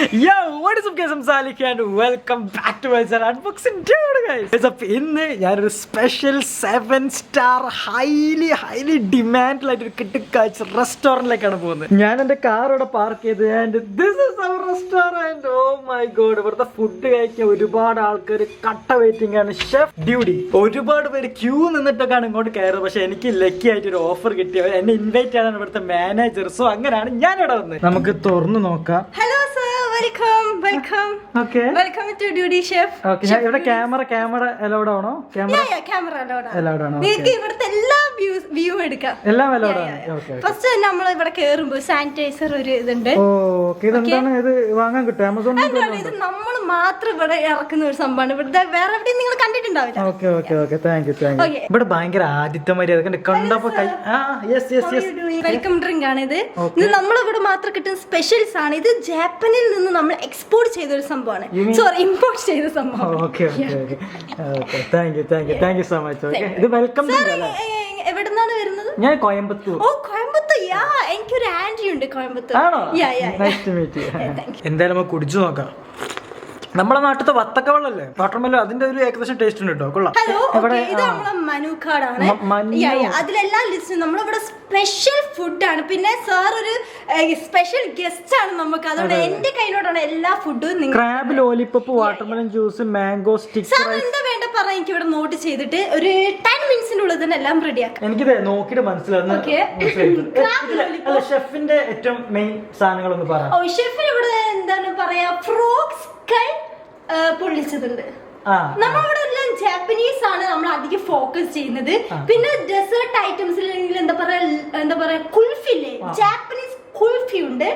Yo, what is up guys? Back to. Guys, അപ്പൊ ഇന്ന് ഞാനൊരു special seven star highly highly ഡിമാൻഡിലായിട്ട് ഒരു കിട്ടിക്കാഴ്ച റെസ്റ്റോറന്റിലേക്കാണ് പോകുന്നത്. ഞാൻ എന്റെ കാർ ഇവിടെ പാർക്ക് ചെയ്ത് and this is our restaurant oh my God ഇവിടുത്തെ ഫുഡ് കഴിക്കാൻ ഒരുപാട് ആൾക്കാർ കട്ട വെയിറ്റിംഗ് ആണ്. ഷെഫ് ഡ്യൂട്ടി ഒരുപാട് പേര് ക്യൂ നിന്നിട്ടൊക്കെയാണ് ഇങ്ങോട്ട് കയറുന്നത്. പക്ഷെ എനിക്ക് ലക്കി ആയിട്ട് ഒരു ഓഫർ കിട്ടിയത് എന്നെ ഇൻവൈറ്റ് ചെയ്താണ് ഇവിടുത്തെ മാനേജർ സോ അങ്ങനെയാണ് ഞാൻ ഇവിടെ വന്നത്. നമുക്ക് തുറന്നു നോക്കാം. Hello sir welcome welcome okay welcome to duty chef okay ഇവിടെ ക്യാമറ ക്യാമറ അലൗഡ് ആണോ? ക്യാമറ യാ ക്യാമറ അലൗഡ് ആണോ. നിങ്ങൾക്ക് ഇവിടുത്തെ എല്ലാ വ്യൂ എടുക്കാം. എല്ലാം ഫസ്റ്റ് തന്നെ നമ്മൾ ഇവിടെ കേറുമ്പോ സാനിറ്റൈസർ ഒരു ഇതുണ്ട്. വാങ്ങാൻ കിട്ടും ഇത് നമ്മൾ മാത്രം ഇവിടെ ഇറക്കുന്ന ഒരു സംഭവമാണ്. ഇവിടുത്തെ വേറെ എവിടെയും നിങ്ങൾ കണ്ടിട്ടുണ്ടാവില്ല. Okay okay okay thank you thank you ഇവിടെ ഭയങ്കര ആദിത്യ മര്യാദ. കണ്ട്? കണ്ടപ്പോ yes yes yes welcome drink ആണ് ഇത്. ഇത് നമ്മൾ ഇവിടെ മാത്രം കിട്ടുന്ന സ്പെഷ്യൽസ് ആണ്. ഇത് ജാപ്പനിൽ നിന്ന് നമ്മൾ എക്സ്പോർട്ട് ചെയ്ത ഒരു സംഭവമാണ്. സോറി ഇമ്പോർട്ട് ചെയ്ത സംഭവം okay thank you thank you thank you so much okay ഇത് വെൽക്കം അല്ലേ? നിന്നാണ് വരുന്നത് ഞാൻ കോയമ്പത്തൂർ. ഓ കോയമ്പത്തൂർ. യാ എനിക്കൊരു ആന്റി ഉണ്ട് കോയമ്പത്തൂർ. ആണോ? യാ യാ നൈസ് ടു മീറ്റ് എന്തായാലും നമുക്ക് കുടിച്ചു നോക്കാം. നമ്മുടെ നാട്ടിലത്തെ വത്തക്ക വെള്ളല്ലേ വാട്ടർമെല്ലോ അതിന്റെ ഒരു ഏകദേശം ടേസ്റ്റ് ഉണ്ട് കേട്ടോ കൊള്ളാം. ഹലോ ഇവിടെ ഇത് നമ്മളെ മനു കാർഡാണ് മ- യാ, യാ. അതിലെല്ലാ ലിസ്റ്റും നമ്മളിവിടെ സ്പെഷ്യൽ ഫുഡാണ് പിന്നെ സാർ ഒരു സ്പെഷ്യൽ ഗസ്റ്റ് ആണ് നമുക്ക്. അതുകൊണ്ട് എന്റെ കയ്യിലോട്ടാണ് എല്ലാ ഫുഡും നിങ്ങൾ crab lollipop watermelon juice mango sticks sir എന്താ വേണ്ട പറ എനിക്ക് ഇവിടെ നോട്ട് ചെയ്തിട്ട്. ഒരു ടെൻ മിനിറ്റ്സിന്റെ റെഡി ആക്കാം എല്ലാം റെഡിയാക്കാം എനിക്കിത് നോക്കിയിട്ട് മനസ്സിലാവുന്ന ഷെഫിന്റെ ഏറ്റവും മെയിൻ സാധനങ്ങളൊന്ന് പറയാം ഓ ഷെഫിന് ഇവിടെ എന്താണ് പറയാ? ഫ്രോക്സ് പൊള്ളിച്ചതുണ്ട്. നമ്മളിവിടെ എല്ലാം ജാപ്പനീസ് ആണ് നമ്മൾ അധികം ഫോക്കസ് ചെയ്യുന്നത്. പിന്നെ ഡെസേർട്ട് ഐറ്റംസിൽ എന്താ പറയാ എന്താ പറയാ കുൽഫില്ലേ ജാപ്പനീസ് കുൽഫി ഉണ്ട്.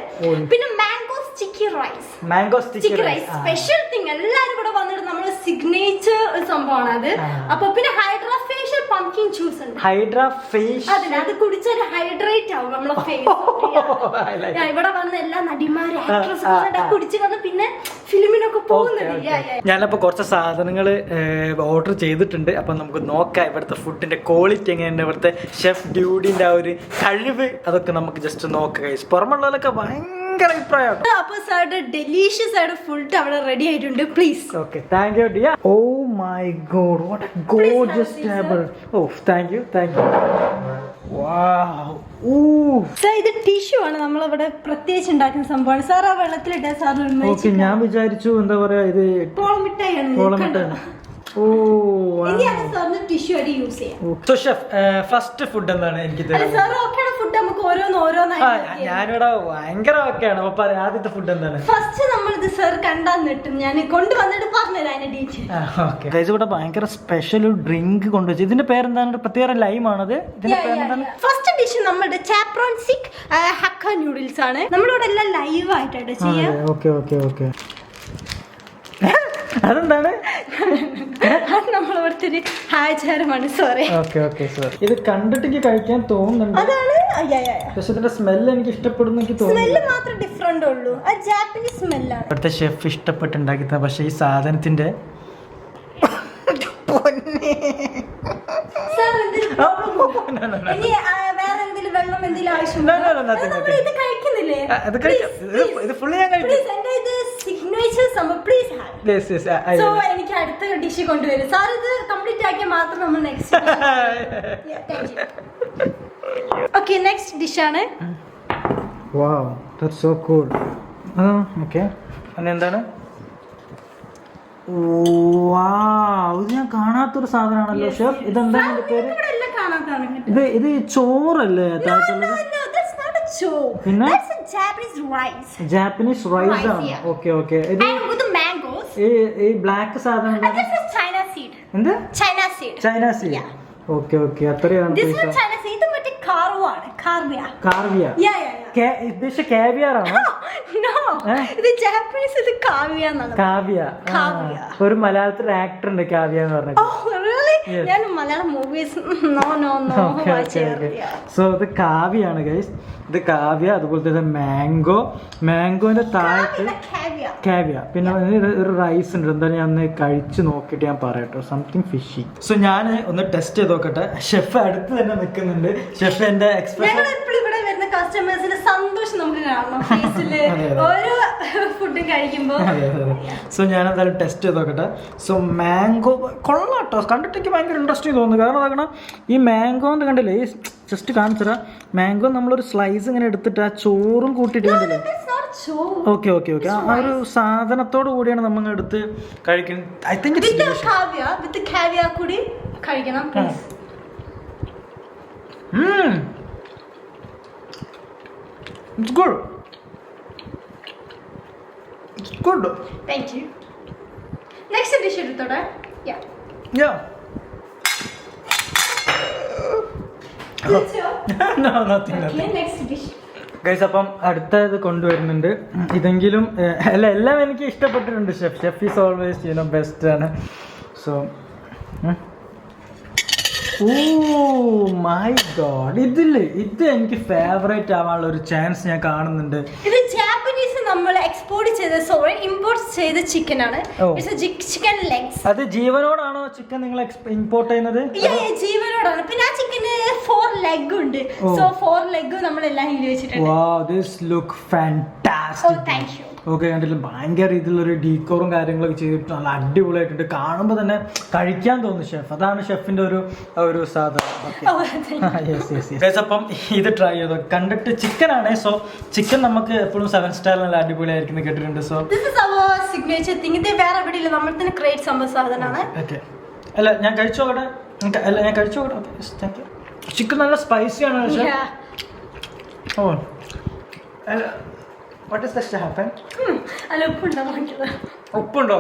പിന്നെ mango sticky rice mango sticky rice special thing എല്ലാരും ഇവിടെ വന്നിട്ട് നമ്മുടെ സിഗ്നേച്ചർ സംഭവമാണ് അത്. അപ്പൊ പിന്നെ ഹൈഡ്രാ പംകിൻ ജ്യൂസ് ഉണ്ട്. ഹൈഡ്ര ഫേസ് അതിന് അത് കുടിച്ചാൽ ഹൈഡ്രേറ്റ് ആവും നമ്മളെ ഫേസ് ഇവിടെ വന്ന എല്ലാ നടിമാരും ആക്ട്രസ് കുടിച്ചു വന്ന് പിന്നെ ഫിലിമിനൊക്കെ പോകുന്നത് Yeah, yeah. ഞാനപ്പോ കുറച്ച് സാധനങ്ങൾ ഓർഡർ ചെയ്തിട്ടുണ്ട്. അപ്പൊ നമുക്ക് നോക്കാം ഇവിടുത്തെ ഫുഡിന്റെ ക്വാളിറ്റി എങ്ങനെയുണ്ട്. ഇവിടുത്തെ ഷെഫ് ഡ്യൂഡിന്റെ ആ ഒരു കഴിവ് അതൊക്കെ നമുക്ക് ജസ്റ്റ് നോക്കാം പുറമുള്ളതൊക്കെ പുറമുള്ളവരൊക്കെ ഭയങ്കര അഭിപ്രായം. അപ്പൊ സാറുടെ ഡെലീഷ്യസ് ആയിട്ട് ഫുഡ് അവിടെ റെഡി ആയിട്ടുണ്ട്. Please okay thank you dear oh my god what a gorgeous table oh thank you thank you ഇത് ടിഷ്യൂ ആണ് നമ്മളിവിടെ പ്രത്യേകിച്ച് ഉണ്ടാക്കുന്ന സംഭവമാണ്. സാർ ആ വെള്ളത്തിലിട്ട സാറിന് ഞാൻ വിചാരിച്ചു എന്താ പറയാ ഇത് പോളമിട്ടായാണ് കോളമിട്ടാണ് ഓ ഇനിയാണ് സാറിന് ടിഷ്യൂ ആയിട്ട് യൂസ് ചെയ്യാം. സോ ഷെഫ് ഫസ്റ്റ് ഫുഡ് എന്താണ് എനിക്ക് സാർ ഓക്കെയാണ് ഫുഡ് നമുക്ക് ഓരോന്ന് ഓരോന്നായി ഞാനിവിടെ ഭയങ്കര ഓക്കെയാണ് അപ്പൊ പറയാം ആദ്യത്തെ ഫുഡ് എന്താണ്? ഫസ്റ്റ് നമ്മളിത് സാർ കണ്ടാന്നിട്ടും ഞാൻ കൊണ്ടുവന്നിട്ട് പറഞ്ഞുതരാം അതിന്റെ ഡീറ്റെയിൽ ഇവിടെ ഭയങ്കര സ്പെഷ്യൽ ഡ്രിങ്ക് കൊണ്ടുവച്ചു. ഇതിന്റെ പേരെന്താണ്? പ്രത്യേക ലൈം ആണത്. ഇതിന്റെ പേരെന്താണ്? ഫസ്റ്റ് ഡിഷ് നമ്മുടെ ചാപ്രോൺ സിക് ഹക്ക നൂഡിൽസ് ആണ്. നമ്മളിവിടെ എല്ലാം ലൈവ് ആയിട്ടാണ് ചെയ്യാം. ഓക്കെ ഓക്കെ ഓക്കെ അതെന്താണ്? അത് നമ്മളിവിടുത്തെ ഒരു ആചാരമാണ് സോറി ഓക്കെ ഓക്കെ സർ ഇത് കണ്ടിട്ട് എനിക്ക് കഴിക്കാൻ തോന്നുന്നുണ്ട്. അതാണ്. പക്ഷെ ഇതിന്റെ സ്മെല്ല് എനിക്ക് ഇഷ്ടപ്പെടുന്നു എനിക്ക് തോന്നുന്നു സ്മെല്ല് മാത്രം ഡിഫറെന്റ് ഉള്ളൂ. ആ ജാപ്പനീസ് സ്മെല്ലാണ് ഇവിടുത്തെ ഷെഫ് ഇഷ്ടപ്പെട്ടുണ്ടാക്കി തന്നെ പക്ഷെ ഈ സാധനത്തിന്റെ നമ്മൾ ഇത് ഫുള്ള് ഞാൻ കഴിക്കും. പ്ലീസ് നമ്മൾ പ്ലീസ് I- സോ എനിക്ക് അടുത്ത ഡിഷ് കൊണ്ടുവരും. സാർ ഇത് കംപ്ലീറ്റ് ആക്കിയാൽ മാത്രം നമ്മൾ നെക്സ്റ്റ് ഓക്കെ നെക്സ്റ്റ് ഡിഷാണ് Wow, that's so cool. ആ ഓക്കെ എന്താണ്? വാവ് ഇത് ഞാൻ കാണാത്തൊരു സാധനമാണല്ലോ ഷെഫ് ഇതെന്താണ് പേര്? ഇത് ഇത് ചോറല്ലേ പിന്നെ? Japanese rice Japanese rice Rice, ആണ്. ഓക്കെ ഓക്കെ ഇത് ആൻഡ് വിത്ത് മാംഗോസ് ഈ ഈ ബ്ലാക്ക് സാധനം ചൈന സീഡ് എന്ത്? China seed China see Yeah. Okay okay അത്രയാണ് ദിസ് പൈസ. ഇസ് ചൈന സീഡ് ഇത് മറ്റേ കാർവോ ആണ്. കാർവിയ കാർവിയ യാ യാ യാ ഉദ്ദേശിച്ച കാവിയർ ആണോ? നോ ഇത് ജാപ്പനീസ് ഇത് കാവ്യ എന്നാണ്. കാവ്യ ആ. കാവ്യ. ഒരു മലയാളത്തിൽ ആക്ടർ ഉണ്ട് കാവ്യ എന്ന് പറഞ്ഞിട്ട്. Oh really Yes. ഞാൻ Malayalam movies no no no okay okay okay so ഇത് കാവ്യാണ് ഗൈസ് ഇത് കാവ്യ അതുപോലെ തന്നെ മാംഗോ. മാംഗോന്റെ താഴത്ത് കാവ്യ. പിന്നെ ഒരു റൈസ് ഉണ്ട്. എന്തായാലും ഞാൻ ഒന്ന് കഴിച്ച് നോക്കിയിട്ട് ഞാൻ പറയട്ടോ സംതിങ് ഫിഷി സോ ഞാൻ ഒന്ന് ടെസ്റ്റ് ചെയ്ത് നോക്കട്ടെ. ഷെഫ് അടുത്ത് തന്നെ നിൽക്കുന്നുണ്ട് ഷെഫ് എന്റെ എക്സ്പ്രഷൻ കസ്റ്റമേഴ്സിന്റെ സന്തോഷം നമുക്ക് കാണണം. ഓരോ ഫുഡും കഴിക്കുമ്പോൾ സോ ഞാൻ എന്തായാലും ടെസ്റ്റ് ചെയ്ത് നോക്കട്ടെ സോ മാംഗോ കൊള്ളാം കേട്ടോ കണ്ടിട്ട് എനിക്ക് ഭയങ്കര ഇൻട്രസ്റ്റിംഗ് തോന്നുന്നു. കാരണം അതാകണം ഈ മാംഗോ കണ്ടില്ലേ ഈ ജസ്റ്റ് കാണിച്ചതാ മാംഗോ നമ്മളൊരു സ്ലൈസ് ഇങ്ങനെ എടുത്തിട്ട് ആ ചോറും കൂട്ടിയിട്ട് കണ്ടില്ലേ? It's. ഓക്കെ ഓക്കെ ഓക്കെ ആ ഒരു സാധനത്തോട് കൂടിയാണ് നമ്മൾ എടുത്ത് കഴിക്കുന്നത് ഐ തിങ്ക് കൂടി കഴിക്കണം please. It's good thank you. Next dish എടുത്തോടെ. യാ. ഗൈസ് അപ്പം അടുത്ത ഇത് കൊണ്ടുവരുന്നുണ്ട്. ഇതെങ്കിലും അല്ല എല്ലാം എനിക്ക് ഇഷ്ടപ്പെട്ടിട്ടുണ്ട് chef chef is always you know best ആണ്. സോ ഓ മൈ ഗോഡ് ഇതിൽ ഇത് എനിക്ക് ഫേവറേറ്റ് ആവാനുള്ള ഒരു ചാൻസ് ഞാൻ കാണുന്നുണ്ട്. എക്സ്പോർട്ട് ചെയ്ത സോറി ഇമ്പോർട്ട് ചെയ്ത ചിക്കൻ ആണ്. ഓ. ചിക്കൻ ലെഗ്സ് അത് ജീവനോടാണോ ചിക്കൻ നിങ്ങൾ ഇമ്പോർട്ട് ചെയ്യുന്നത്? ജീവനോടാണ്. പിന്നെ ആ ചിക്കന് ഫോർ ലെഗ് ഉണ്ട്. സോ ഫോർ ലെഗ് നമ്മൾ എല്ലാം ഇതിൽ വെച്ചിട്ടുണ്ട്. Wow this look oh fantastic thank you okay കണ്ടില്ല ഭയങ്കര രീതിയിലൊരു ഡീക്കോറും കാര്യങ്ങളൊക്കെ ചെയ്തിട്ട് നല്ല അടിപൊളിയായിട്ടുണ്ട്. കാണുമ്പോൾ തന്നെ കഴിക്കാൻ തോന്നുന്നു ഷെഫ് അതാണ് ഷെഫിന്റെ ഒരു ഒരു സാധനം. ഓ യെസ് യെസ് അപ്പം ഇത് ട്രൈ ചെയ്തു. കണ്ടിട്ട് ചിക്കൻ ആണ്. സോ ചിക്കൻ നമുക്ക് എപ്പോഴും സെവൻ സ്റ്റാർ നല്ല അടിപൊളിയായിരിക്കും എന്ന് കേട്ടിട്ടുണ്ട് so. This is our signature thing ഇത് വേറെ എവിടെ ഇല്ല നമ്മൾ തന്നെ ക്രിയേറ്റ് സംഭവ സാധനമാണ്. ഓക്കെ അല്ല ഞാൻ കഴിച്ചു നോക്കട്ടെ അല്ല ഞാൻ കഴിച്ചു നോക്കട്ടെ ഓക്കെ താങ്ക് യു ചിക്കൻ നല്ല സ്പൈസി ആണ് പക്ഷേ. ഓ വാട്ട് ഇസ് ഹാപ്പൻ അല്ല ഉപ്പുണ്ടോ? ഉപ്പുണ്ടോ?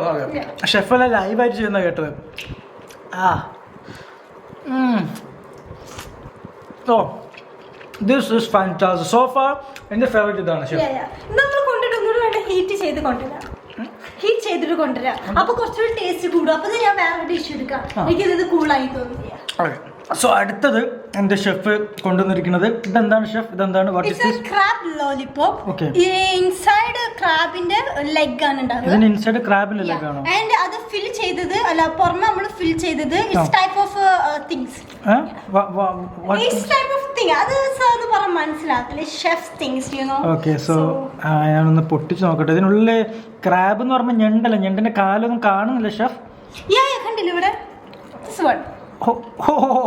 ഷെഫെല്ലാം ലൈവായിട്ട് ചെയ്യുന്ന കേട്ടത്? ആ. ഓ. This is fantastic so far എന്റെ ഫേവറേറ്റ് ഇതാണ് ഷെഫ് വേണ്ട ഹീറ്റ് ചെയ്ത് കൊണ്ടുവരാം. ഹീറ്റ് ചെയ്തിട്ട് കൊണ്ടുവരാം. അപ്പൊ കുറച്ചുകൂടി ടേസ്റ്റ് കൂടും. അപ്പൊ ഞാൻ വേറെ ഡിഷ് എടുക്കാം. എനിക്ക് എനിക്കിത് കൂളായി തോന്നിയ. സോ അടുത്തത് എന്റെ ഷെഫ് കൊണ്ടുവന്നിരിക്കുന്നത്. ഇതെന്താണ് ഷെഫ് ഇതെന്താണ്? Crab lollipop. ഇൻസൈഡ് ക്രാബിന്റെ ലെഗ് ആണ് ഉണ്ടാവുക. ഇൻസൈഡ് ലെഗ് ആണോ? ആൻഡ് അത് ഫിൽ ചെയ്തത് അല്ല പുറമെ നമ്മൾ ഫിൽ ചെയ്തത് it's type of things it's type of thing അത് സാറിന് പറഞ്ഞ മനസ്സിലാക്കില്ല chef things you know okay so ഞാനൊന്ന് പൊട്ടിച്ച് നോക്കട്ടെ. ഇതിനുള്ളിൽ ക്രാബ് എന്ന് പറയുമ്പോൾ ഞണ്ടല്ല? ഞണ്ടിന്റെ കാലൊന്നും കാണുന്നില്ല ഷെഫ് യാ യാ കണ്ടില്ല ഇവിടെ.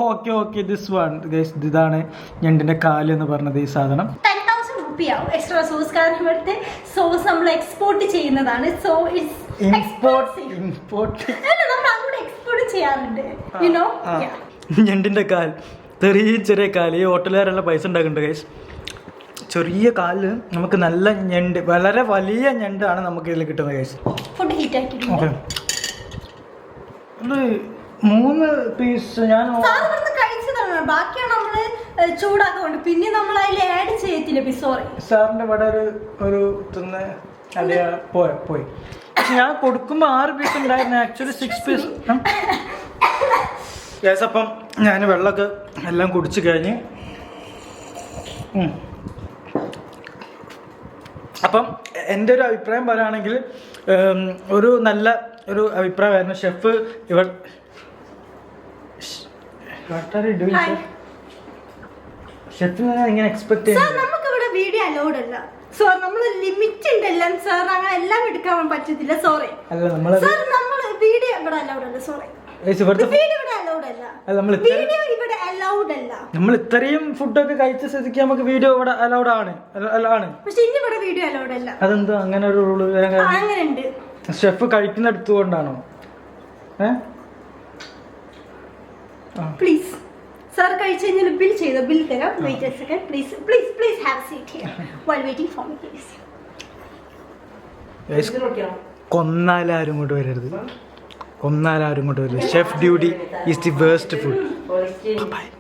Okay okay this one guys ഇതാണ് ഞണ്ടിന്റെ കാൽ എന്ന് പറഞ്ഞത് ഈ സാധനം. 10,000 റുപ്പിയാവും എക്സ്ട്രാ സോസ് കാരണം ഇവിടുത്തെ സോസ് നമ്മൾ എക്സ്പോർട്ട് ചെയ്യുന്നതാണ്. സോ ഇറ്റ്സ് ഇമ്പോർട്ട് ഇമ്പോർട്ട് അല്ല നമ്മൾ അങ്ങോട്ട് എക്സ്പോർട്ട് ചെയ്യാറുണ്ട്. നോ കാൽ ചെറിയ ചെറിയ കാൽ. ഈ ഹോട്ടലുകാരെല്ലാം പൈസ ഉണ്ടാക്കുന്നുണ്ട് ഗൈസ് ചെറിയ കാൽ നമുക്ക് നല്ല ഞണ്ട് വളരെ വലിയ ഞണ്ടാണ് നമുക്ക് ഇതിൽ കിട്ടുന്നത് ഗൈസ് ഓക്കെ. മൂന്ന് പീസ് ഞാൻ ബാക്കിയാണ് നമ്മൾ ഏഹ്, ചൂടാക്കുന്നുണ്ട് പിന്നെ നമ്മൾ അതിൽ ആഡ് ചെയ്യത്തില്ല ബി സോറി സാറിന്റെ ഇവിടെ ഒരു ഒരു തിന്ന് പോയി. പോയി ഞാൻ കൊടുക്കുമ്പോൾ ആറ് പീസ് ഉണ്ടായിരുന്നു. ആക്ച്വലി സിക്സ് പീസ് അപ്പം ഞാൻ വെള്ളമൊക്കെ എല്ലാം കുടിച്ച് കഴിഞ്ഞ്. അപ്പം എന്റെ ഒരു അഭിപ്രായം പറയുകയാണെങ്കിൽ ഒരു നല്ല ഒരു അഭിപ്രായമായിരുന്നു ഷെഫ് ഇവ Hi. ഷെഫിൽ ഞാൻ ഇങ്ങനെ എക്സ്പെക്ട് സാർ ഇവിടെ വീഡിയോ അലോഡ് അല്ല. സോ നമ്മൾ ലിമിറ്റ് സാർ അങ്ങനെ എല്ലാം എടുക്കാൻ പറ്റത്തില്ല. സോറി സാർ നമ്മൾ വീഡിയോ ഇവിടെ അലൗഡ് അല്ല. സോറി വീഡിയോ ഇവിടെ അലോഡ് അല്ല. വീഡിയോ ഇവിടെ അലൗഡ് അല്ല. നമ്മൾ ഇത്രയും ഫുഡൊക്കെ കഴിച്ച സ്ഥിതിക്ക് നമുക്ക് വീഡിയോ ഇവിടെ അലൗഡ് ആണ്. ആണ്. പക്ഷെ ഇനി ഇവിടെ വീഡിയോ അലൗഡ് അല്ല. അതെന്താ? അങ്ങനെ ഒരു ആ, അങ്ങനെ ഉണ്ട് ഷെഫ് കഴിക്കുന്ന എടുത്തുകൊണ്ടാണോ പ്ലീസ് സാർ കഴിച്ചു കഴിഞ്ഞാൽ ബിൽ ചെയ്തോ? ബിൽ തരാം. Wait second please please please have seat here while waiting for me please കൊന്നാലാരും ഇങ്ങോട്ട് വരരുത്. കൊന്നാലാരും ഇങ്ങോട്ട് വരരുത്. Chef duty is the waste food Papai.